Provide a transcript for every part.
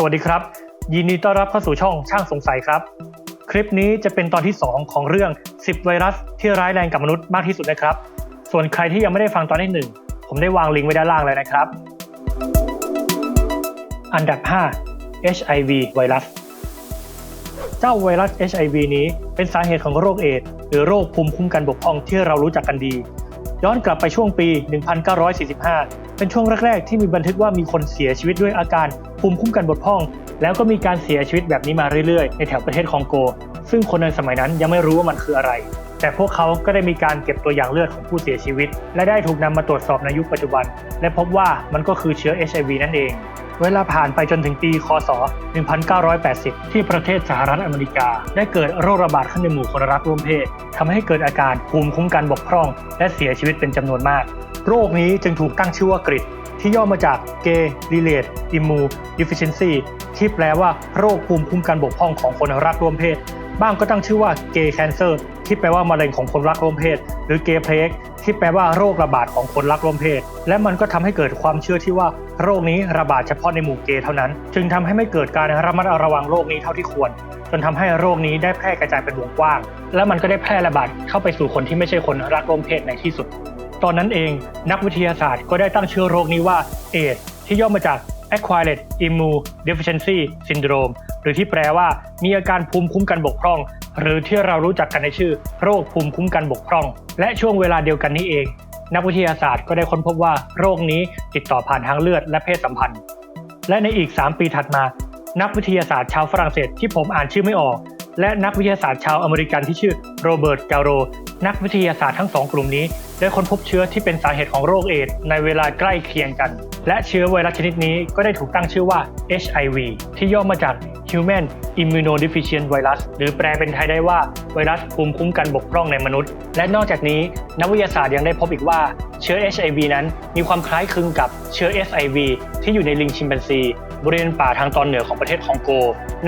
สวัสดีครับ ยินดีต้อนรับเข้าสู่ช่องช่างสงสัยครับ คลิปนี้จะเป็นตอนที่ 2 ของเรื่อง 10 ไวรัสที่ร้ายแรงกับมนุษย์มากที่สุดนะครับ ส่วนใครที่ยังไม่ได้ฟังตอนที่ 1 ผมได้วางลิงก์ไว้ด้านล่างเลยนะครับ อันดับ 5 HIV ไวรัส เจ้าไวรัส HIV นี้เป็นสาเหตุของโรคเอดส์หรือโรคภูมิคุ้มกันบกพร่องที่เรารู้จักกันดี ย้อนกลับไปช่วงปี 1945 เป็นช่วงแรก ๆ ที่มีบันทึกว่ามีคนเสียชีวิตด้วยอาการภูมิคุ้มกันบกพร่อง แล้วก็มีการเสียชีวิตแบบนี้มาเรื่อย ๆ ในแถวประเทศคองโก ซึ่งคนในสมัยนั้นยังไม่รู้ว่ามันคืออะไร แต่พวกเขาก็ได้มีการเก็บตัวอย่างเลือดของผู้เสียชีวิต และได้ถูกนำมาตรวจสอบในยุคปัจจุบัน และพบว่ามันก็คือเชื้อ HIV นั่นเอง เวลาผ่านไปจนถึงปีคศ 1980 ที่ประเทศสหรัฐอเมริกา ได้เกิดโรคระบาดขึ้นในหมู่คนรักร่วมเพศทำให้เกิดอาการภูมิคุ้มกันบกพร่อง และเสียชีวิตเป็นจำนวนมาก โรคนี้จึงถูกตั้งชื่อว่ากริดที่ย่อมาจาก Gay Relate Immune Deficiency ที่แปลว่าโรคภูมิคุ้มกันบกพร่องของคนรักร่วมเพศ บ้างก็ตั้งชื่อว่า Gay Cancer ที่แปลว่ามะเร็งของคนรักร่วมเพศ หรือ Gay Plague ที่แปลว่าโรคระบาดของคนรักร่วมเพศ และมันก็ทำให้เกิดความเชื่อที่ว่าโรคนี้ระบาดเฉพาะในหมู่เกย์เท่านั้น จึงทำให้ไม่เกิดการระมัดระวังโรคนี้เท่าที่ควร จนทำให้โรคนี้ได้แพร่กระจายเป็นวงกว้าง และมันก็ได้แพร่ระบาดเข้าไปสู่คนที่ไม่ใช่คนรักร่วมเพศในที่สุด ตอนนั้นเองนักวิทยาศาสตร์ก็ได้ตั้งชื่อโรคนี้ว่าเอดที่ย่อมาจาก Acquired Immune Deficiency Syndrome หรือที่แปลว่ามีอาการภูมิคุ้มกันบกพร่อง หรือที่เรารู้จักกันในชื่อ โรคภูมิคุ้มกันบกพร่อง และช่วงเวลาเดียวกันนี้เอง นักวิทยาศาสตร์ก็ได้ค้นพบว่าโรคนี้ติดต่อผ่านทางเลือดและเพศสัมพันธ์ และในอีก 3 ปีถัดมา นักวิทยาศาสตร์ชาวฝรั่งเศสที่ผมอ่านชื่อไม่ออก และนักวิทยาศาสตร์ชาวอเมริกันที่ชื่อโรเบิร์ต กาโร นักวิทยาศาสตร์ทั้งสองกลุ่มนี้ได้ค้นพบเชื้อที่เป็นสาเหตุของโรคเอดส์ในเวลาใกล้เคียงกัน และเชื้อไวรัสชนิดนี้ก็ได้ถูกตั้งชื่อว่า HIV ที่ย่อมาจาก Human Immunodeficient Virus หรือแปลเป็นไทยได้ว่าไวรัสภูมิคุ้มกันบกพร่องในมนุษย์ และนอกจากนี้นักวิทยาศาสตร์ยังได้พบอีกว่าเชื้อ HIV นั้นมีความคล้ายคลึงกับเชื้อ SIV ที่อยู่ในลิงชิมแปนซี บริเวณป่าทางตอนเหนือของประเทศคองโก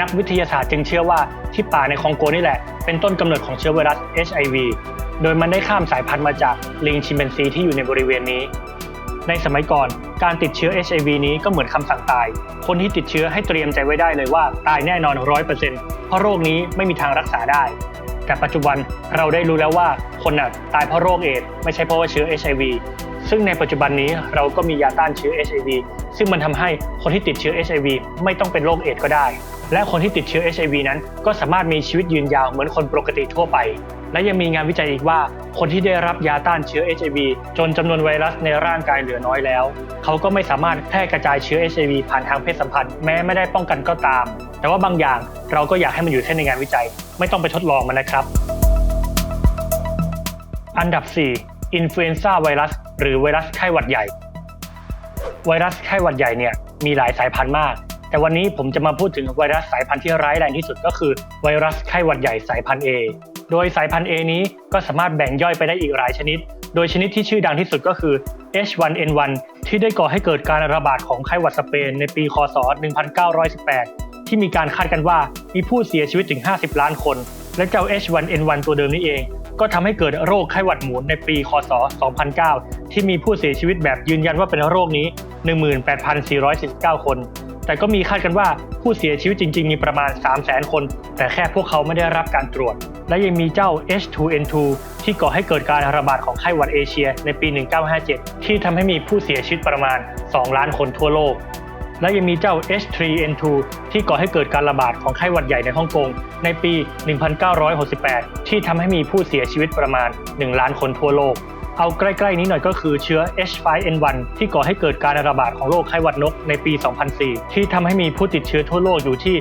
นักวิทยาศาสตร์จึงเชื่อว่าที่ป่าในคองโกนี่แหละ เป็นต้นกำเนิดของเชื้อไวรัส HIV โดยมันได้ข้ามสายพันธุ์มาจากลิงชิมแปนซีที่อยู่ในบริเวณนี้ ในสมัยก่อนการติดเชื้อ HIV นี้ก็เหมือนคำสั่งตาย คนที่ติดเชื้อให้เตรียมใจไว้ได้เลยว่าตายแน่นอน 100%เพราะโรคนี้ไม่มีทางรักษาได้ แต่ปัจจุบันเราได้รู้แล้วว่าคนน่ะตายเพราะโรคเอดส์ไม่ใช่เพราะว่าเชื้อ HIV ซึ่งในปัจจุบันนี้เราก็มียาต้านเชื้อ HIV ซึ่งมันทำให้คนที่ติดเชื้อ HIV ไม่ต้องเป็นโรคเอดส์ก็ได้ และคนที่ติดเชื้อ HIV นั้น ก็สามารถมีชีวิตยืนยาวเหมือนคนปกติทั่วไป และยังมีงานวิจัยอีกว่า คนที่ได้รับยาต้านเชื้อ HIV จนจำนวนไวรัสในร่างกายเหลือน้อยแล้ว เขาก็ไม่สามารถแพร่กระจายเชื้อ HIV ผ่านทางเพศสัมพันธ์แม้ไม่ได้ป้องกันก็ตาม แต่ว่าบางอย่างเราก็อยากให้มันอยู่แค่ในงานวิจัย ไม่ต้องไปทดลองมันนะครับ อันดับ 4 อินฟลูเอนซ่าไวรัส หรือไวรัสไข้หวัดใหญ่ ไวรัสไข้หวัดใหญ่เนี่ยมีหลายสายพันธุ์มาก แต่วันนี้ผมจะมาพูดถึงไวรัสสายพันธุ์ที่ร้ายแรงที่สุดก็คือไวรัสไข้หวัดใหญ่สายพันธุ์ A โดยสายพันธุ์ A นี้ก็สามารถแบ่งย่อยไปได้อีกหลายชนิด โดยชนิดที่ชื่อดังที่สุดก็คือ H1N1 ที่ได้ก่อให้เกิดการระบาดของไข้หวัดสเปนในปี คศ 1918 ที่มีการคาดกันว่ามีผู้เสียชีวิตถึง 50 ล้านคน และเจ้า H1N1 ตัวเดิมนี้เอง ก็ทำให้เกิดโรคไข้หวัดหมูในปีคศ 2009 ที่มีผู้เสียชีวิตแบบยืนยันว่าเป็นโรคนี้ 18,449 คน แต่ก็มีคาดกันว่าผู้เสียชีวิตจริง ๆ มีประมาณ 300,000 คน แต่แค่พวกเขาไม่ได้รับการตรวจ และยังมีเจ้า H2N2 ที่ก่อให้เกิดการระบาดของไข้หวัดเอเชียในปี 1957 ที่ทำให้มีผู้เสียชีวิตประมาณ 2 ล้านคนทั่วโลก และยังมีเจ้า H3N2 ที่ก่อให้เกิดการระบาดของไข้หวัดใหญ่ในฮ่องกงในปี 1968 ที่ทำให้มีผู้เสียชีวิตประมาณ 1 ล้านคนทั่วโลก เอาใกล้ๆนี้หน่อยก็คือเชื้อ H5N1 ที่ก่อให้เกิดการระบาดของโรคไข้หวัดนกในปี 2004 ที่ทำให้มีผู้ติดเชื้อทั่วโลกอยู่ที่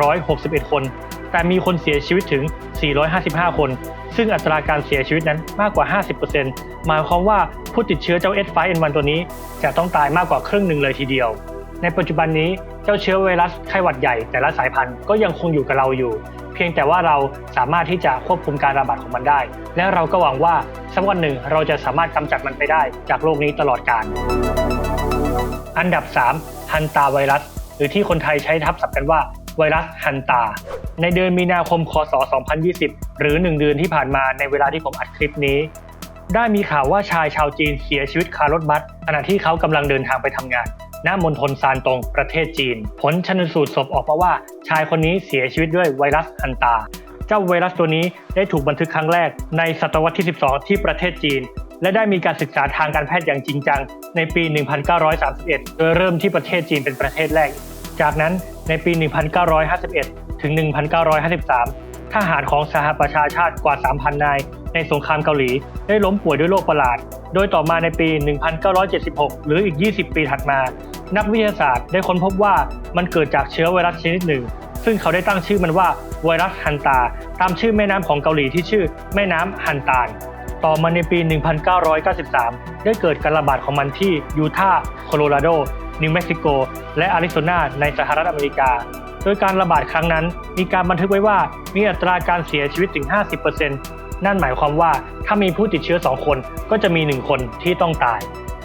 861 คน แต่มีคนเสียชีวิตถึง 455 คน ซึ่งอัตราการเสียชีวิตนั้นมากกว่า 50%หมายความว่าผู้ติดเชื้อเจ้า H5N1 ตัวนี้จะต้องตายมากกว่าครึ่งหนึ่งเลยทีเดียว ในปัจจุบันนี้เจ้าเชื้อไวรัสไข้หวัดใหญ่แต่ละสายพันธุ์ก็ยังคงอยู่กับเราอยู่ เพียงแต่ว่าเราสามารถที่จะควบคุมการระบาดของมันได้ และเราก็หวังว่าสักวันหนึ่งเราจะสามารถกำจัดมันไปได้จากโลกนี้ตลอดกาลอันดับ 3 ฮันตาไวรัส หรือที่คนไทยใช้ทับศัพท์กันว่าไวรัสฮันตา ในเดือนมีนาคม คศ 2020 หรือ 1 เดือนที่ผ่านมาในเวลาที่ผมอัดคลิปนี้ ได้มีข่าวว่าชายชาวจีนเสียชีวิตคารถบัสขณะที่เขากำลังเดินทางไปทำงาน ณมณฑลซานตงประเทศจีน ผลชนสูตรศพออกมาว่า ชายคนนี้เสียชีวิตด้วยไวรัสฮันตา เจ้าไวรัสตัวนี้ได้ถูกบันทึกครั้งแรกในศตวรรษที่ 12 ที่ประเทศจีน และได้มีการศึกษาทางการแพทย์อย่างจริงจัง ในปี 1931 โดยเริ่มที่ประเทศจีนเป็นประเทศแรก จากนั้นในปี 1951 ถึง 1953 ทหารของสหประชาชาติกว่า 3,000 นายในสงครามเกาหลีได้ล้มป่วยด้วยโรคประหลาด โดยต่อมาในปี 1976 หรืออีก 20 ปีถัดมา นักวิทยาศาสตร์ได้ค้นพบว่ามันเกิดจากเชื้อไวรัสชนิดหนึ่ง ซึ่งเขาได้ตั้งชื่อมันว่าไวรัสฮันตา ตามชื่อแม่น้ำของเกาหลีที่ชื่อแม่น้ำฮันตานต่อมาในปี 1993 ได้เกิดการระบาดของมันที่ยูทาห์โคโลราโด นิวเม็กซิโก และอาริโซนาในสหรัฐอเมริกา โดยการระบาดครั้งนั้น มีการบันทึกไว้ว่ามีอัตราการเสียชีวิตถึง 50%นั่นหมายความว่าถ้ามีผู้ติดเชื้อ 2 คนก็จะมี 1 คนที่ต้องตาย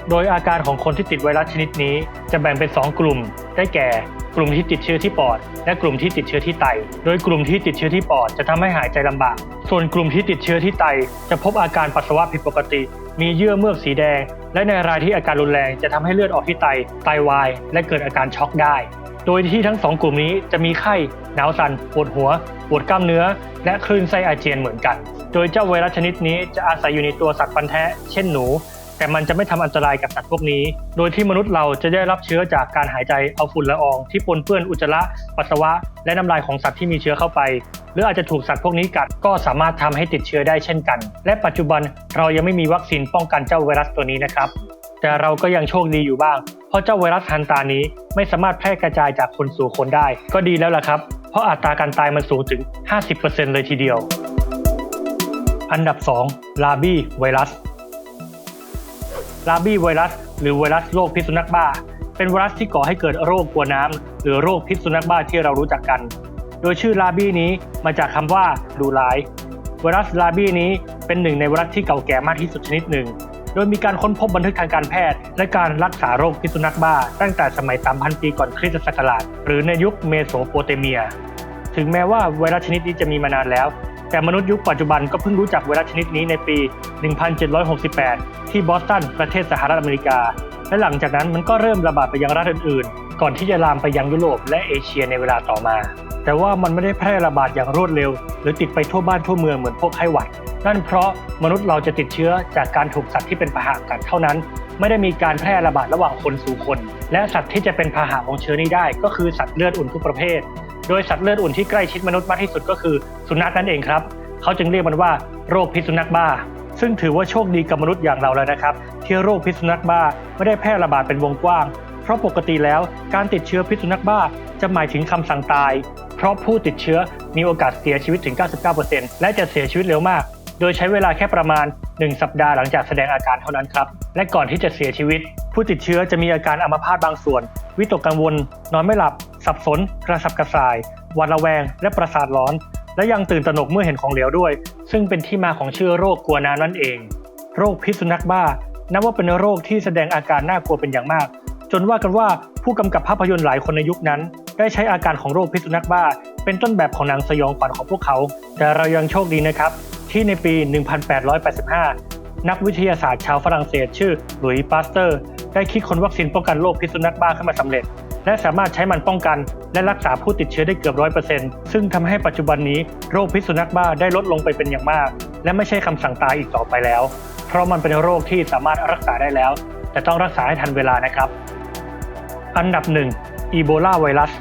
โดยอาการของคนที่ติดไวรัสชนิดนี้ จะแบ่งเป็น 2 กลุ่ม ได้แก่ กลุ่มที่ติดเชื้อที่ปอด และกลุ่มที่ติดเชื้อที่ไต โดยกลุ่มที่ติดเชื้อที่ปอดจะทำให้หายใจลำบาก ส่วนกลุ่มที่ติดเชื้อที่ไต จะพบอาการปัสสาวะผิดปกติ มีเยื่อเมือกสีแดง และในรายที่อาการรุนแรงจะทำให้เลือดออกที่ไต ไตวาย และเกิดอาการช็อกได้ โดยที่ทั้งสองกลุ่มนี้จะมีไข้ หนาวสั่น ปวดหัว ปวดกล้ามเนื้อ และคลื่นไส้อาเจียนเหมือนกัน โดยเจ้าไวรัสชนิดนี้จะอาศัยอยู่ในตัวสัตว์ฟันแท้ เช่นหนู แต่มันจะไม่ทำอันตรายกับสัตว์พวกนี้ โดยที่มนุษย์เราจะได้รับเชื้อจากการหายใจเอาฝุ่นละออง ที่ปนเปื้อนอุจจาระปัสสาวะ และน้ำลายของสัตว์ที่มีเชื้อเข้าไป หรืออาจจะถูกสัตว์พวกนี้กัดก็สามารถทำให้ติดเชื้อได้เช่นกัน และปัจจุบันเรายังไม่มีวัคซีนป้องกันเจ้าไวรัสตัวนี้นะครับ แต่เราก็ยังโชคดีอยู่บ้าง เพราะเจ้าไวรัสฮันตานี้ไม่สามารถแพร่กระจายจากคนสู่คนได้ ก็ดีแล้วล่ะครับ เพราะอัตราการตายมันสูงถึง 50%เลยทีเดียว อันดับ 2 ลาบี้ไวรัส ลาบี้ไวรัส หรือไวรัสโรคพิษสุนัขบ้า เป็นไวรัสที่ก่อให้เกิดโรคกลัวน้ำหรือโรคพิษสุนัขบ้าที่เรารู้จักกัน โดยชื่อลาบี้นี้มาจากคำว่าดูร้าย ไวรัสลาบี้นี้เป็นหนึ่งในไวรัสที่เก่าแก่มากที่สุดชนิดหนึ่ง โดยมีการค้นพบบันทึกทางการแพทย์ และการรักษาโรคพิษสุนัขบ้า ตั้งแต่สมัย3,000 ปีก่อนคริสตศักราชหรือในยุคเมโสโปเตเมีย ถึงแม้ว่าไวรัสชนิดนี้จะมีมานานแล้ว แต่มนุษย์ยุคปัจจุบันก็เพิ่งรู้จักไวรัสชนิดนี้ในปี 1768 ที่บอสตัน ประเทศสหรัฐอเมริกา และหลังจากนั้นมันก็เริ่มระบาดไปยังรัฐอื่นๆ ก่อนที่จะลามไปยังยุโรปและเอเชียในเวลาต่อมา แต่ว่ามันไม่ได้แพร่ระบาดอย่างรวดเร็ว หรือติดไปทั่วบ้านทั่วเมืองเหมือนพวกไข้หวัด นั่นเพราะมนุษย์เราจะติดเชื้อจากการถูกสัตว์ที่เป็นพาหะกัดเท่านั้น ไม่ได้มีการแพร่ระบาดระหว่างคนสู่คน และสัตว์ที่จะเป็นพาหะของเชื้อนี้ได้ ก็คือสัตว์เลือดอุ่นทุกประเภท โดยสัตว์เลือดอุ่นที่ใกล้ชิดมนุษย์มากที่สุดก็คือสุนัขนั่นเองครับเขาจึงเรียกมันว่าโรคพิษสุนัขบ้า ซึ่งถือว่าโชคดีกับมนุษย์อย่างเราแล้วนะครับ ที่โรคพิษสุนัขบ้าไม่ได้แพร่ระบาดเป็นวงกว้าง เพราะปกติแล้วการติดเชื้อพิษสุนัขบ้าจะหมายถึงคำสั่งตาย เพราะผู้ติดเชื้อมีโอกาสเสียชีวิตถึง 99%และจะเสียชีวิตเร็วมาก โดยใช้เวลาแค่ประมาณ 1 สัปดาห์หลังจากแสดงอาการเท่านั้นครับ และก่อนที่จะเสียชีวิต ผู้ติดเชื้อจะมีอาการอัมพาตบางส่วน วิตกกังวล นอนไม่หลับ สับสน กระสับกระส่ายหวาดระแวง และประสาทร้อน และยังตื่นตระหนกเมื่อเห็นของเหลวด้วย ซึ่งเป็นที่มาของชื่อโรคกลัวน้ำนั่นเอง โรคพิษสุนัขบ้า นับว่าเป็นโรคที่แสดงอาการน่ากลัวเป็นอย่างมาก จนว่ากันว่าผู้กำกับภาพยนตร์หลายคนในยุคนั้น ได้ใช้อาการของโรคพิษสุนัขบ้า เป็นต้นแบบของหนังสยองขวัญของพวกเขา แต่เรายังโชคดีนะครับที่ในปี 1885 นักวิทยาศาสตร์ชาวฝรั่งเศสชื่อหลุยส์ปาสเตอร์ ได้คิดค้นวัคซีนป้องกันโรคพิษสุนัขบ้าขึ้นมาสำเร็จ และสามารถใช้มันป้องกัน และรักษาผู้ติดเชื้อได้เกือบร้อยเปอร์เซ็นต์ซึ่งทำให้ปัจจุบันนี้โรคพิษสุนัขบ้าได้ลดลงไปเป็นอย่างมาก และไม่ใช่คำสั่งตายอีกต่อไปแล้ว เพราะมันเป็นโรคที่สามารถรักษาได้แล้ว แต่ต้องรักษาให้ทันเวลานะครับ อันดับหนึ่งอีโบลาไวรัส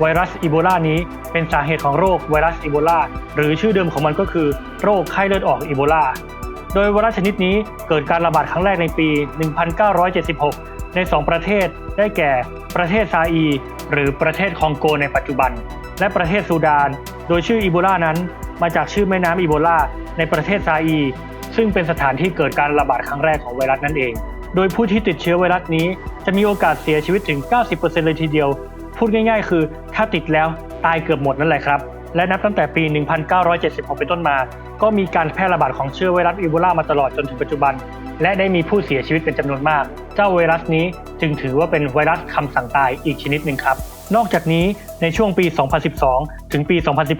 ไวรัสอีโบลานี้เป็นสาเหตุของโรคไวรัสอีโบลาหรือชื่อเดิมของมันก็คือ โรคไข้เลือดออกอีโบลาโดยไวรัสชนิดนี้เกิดการระบาดครั้งแรกในปี 1976 ใน 2 ประเทศได้แก่ ประเทศซาอี หรือประเทศคองโกในปัจจุบัน และประเทศซูดาน โดยชื่ออีโบลานั้น มาจากชื่อแม่น้ำอีโบลาในประเทศซาอี ซึ่งเป็นสถานที่เกิดการระบาดครั้งแรกของไวรัสนั่นเอง โดยผู้ที่ติดเชื้อไวรัสนี้ จะมีโอกาสเสียชีวิตถึง 90%เลยทีเดียว พูดง่ายๆ คือ ถ้าติดแล้วตายเกือบหมดนั่นแหละครับและนับตั้งแต่ปี 1976 เป็นต้นมา ก็มีการแพร่ระบาดของเชื้อไวรัสอีโบลามาตลอดจนถึงปัจจุบัน และได้มีผู้เสียชีวิตเป็นจำนวนมาก เจ้าไวรัสนี้จึงถือว่าเป็นไวรัสคำสั่งตายอีกชนิดหนึ่งครับ นอกจากนี้ในช่วงปี 2012 ถึงปี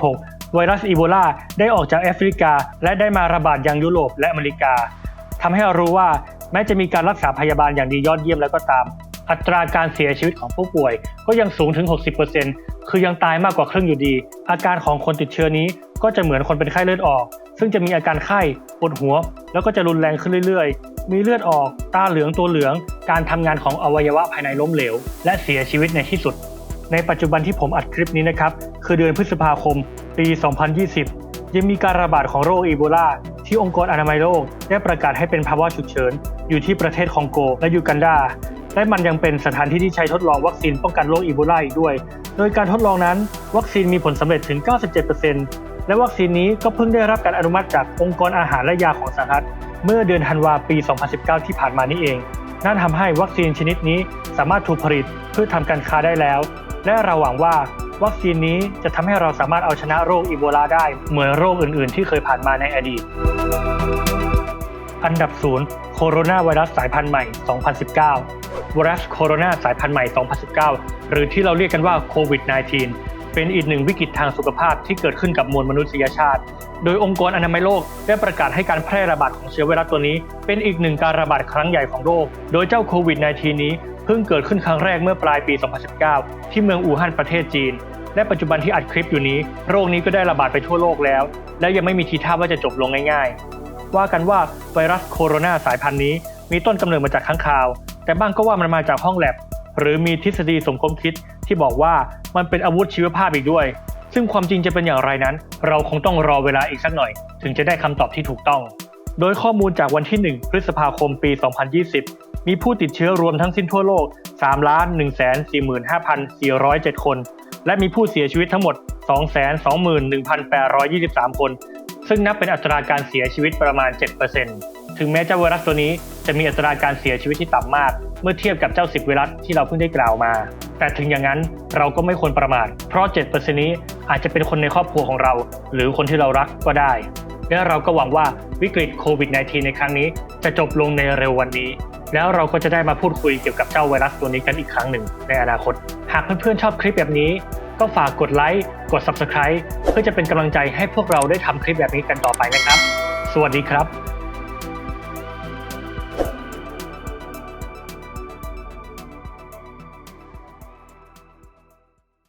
2016 ไวรัสอีโบลาได้ออกจากแอฟริกา และได้มาระบาดยังยุโรปและอเมริกาทำให้เรารู้ว่าแม้จะมีการรักษาพยาบาลอย่างดียอดเยี่ยมแล้วก็ตาม อัตราการเสียชีวิตของผู้ป่วยก็ยังสูงถึง 60%คือยังตายมากกว่าครึ่งอยู่ดี อาการของคนติดเชื้อนี้ก็จะเหมือนคนเป็นไข้เลือดออก ซึ่งจะมีอาการไข้ปวดหัว แล้วก็จะรุนแรงขึ้นเรื่อยๆ มีเลือดออก ตาเหลืองตัวเหลือง การทำงานของอวัยวะภายในล้มเหลว และเสียชีวิตในที่สุด ในปัจจุบันที่ผมอัดคลิปนี้นะครับ คือเดือนพฤษภาคม ปี 2020 ยังมีการระบาดของโรคอีโบลาที่องค์กรอนามัยโลก ได้ประกาศให้เป็นภาวะฉุกเฉิน อยู่ที่ประเทศคองโก และยูกันดาและมันยังเป็นสถานที่ที่ใช้ทดลองวัคซีนป้องกันโรคอีโบลาอีกด้วย โดยการทดลองนั้น วัคซีนมีผลสำเร็จถึง 97% และวัคซีนนี้ก็เพิ่งได้รับการอนุมัติจากองค์กรอาหารและยาของสหรัฐเมื่อเดือนธันวาปี 2019 ที่ผ่านมานี้เอง นั่นทำให้วัคซีนชนิดนี้สามารถถูกผลิตเพื่อทำการค้าได้แล้ว และเราหวังว่าวัคซีนนี้จะทำให้เราสามารถเอาชนะโรคอีโบลาได้เหมือนโรคอื่น ๆ ที่เคยผ่านมาในอดีต อันดับศูนย์โคโรนาไวรัสสายพันธุ์ใหม่ 2019 ไวรัสโคโรนาสายพันธุ์ใหม่ 2019 หรือที่เราเรียกกันว่าโควิด -19 เป็นอีกหนึ่งวิกฤตทางสุขภาพที่เกิดขึ้นกับมวลมนุษยชาติ โดยองค์กรอนามัยโลกได้ประกาศให้การแพร่ระบาดของเชื้อไวรัสตัวนี้ เป็นอีกหนึ่งการระบาดครั้งใหญ่ของโลก โดยเจ้าโควิด -19 นี้เพิ่งเกิดขึ้นครั้งแรกเมื่อปลายปี 2019 ที่เมืองอู่ฮั่นประเทศจีน และปัจจุบันที่อัดคลิปอยู่นี้ โรคนี้ก็ได้ระบาดไปทั่วโลกแล้ว และยังไม่มีทีท่าว่าจะจบลงง่ายๆ ว่ากันว่าไวรัสโคโรนาสายพันธุ์นี้ มีต้นกำเนิดมาจากค้างคาว แต่บ้างก็ว่ามันมาจากห้องแลบหรือมีทฤษฎีสมคบคิด ที่บอกว่ามันเป็นอาวุธชีวภาพอีกด้วย ซึ่งความจริงจะเป็นอย่างไรนั้น เราคงต้องรอเวลาอีกสักหน่อย ถึงจะได้คำตอบที่ถูกต้อง โดยข้อมูลจากวันที่ 1 พฤษภาคมปี 2020 มีผู้ติดเชื้อรวมทั้งสิ้นทั่วโลก 3 1 4 5 4 0 7 คน และมีผู้เสียชีวิตทั้งหมด 221,823 คน ซึ่งนับเป็นอัตราการเสียชีวิตประมาณ 7%ถึงแม้เจ้าไวรัสตัวนี้จะมีอัตราการเสียชีวิตที่ต่ำมาก เมื่อเทียบกับเจ้า10ไวรัสที่เราเพิ่งได้กล่าวมา แต่ถึงอย่างนั้นเราก็ไม่ควรประมาท เพราะ 7%นี้อาจจะเป็นคนในครอบครัวของเรา หรือคนที่เรารักก็ได้ และเราก็หวังว่าวิกฤตโควิด -19 ในครั้งนี้จะจบลงในเร็ววันนี้ แล้วเราก็จะได้มาพูดคุยเกี่ยวกับเจ้าไวรัสตัวนี้กันอีกครั้งหนึ่งในอนาคต หากเพื่อนๆชอบคลิปแบบนี้ ก็ฝากกดไลค์ กด Subscribe เพื่อจะเป็นกำลังใจให้พวกเราได้ทำคลิปแบบนี้กันต่อไปนะครับ สวัสดีครับ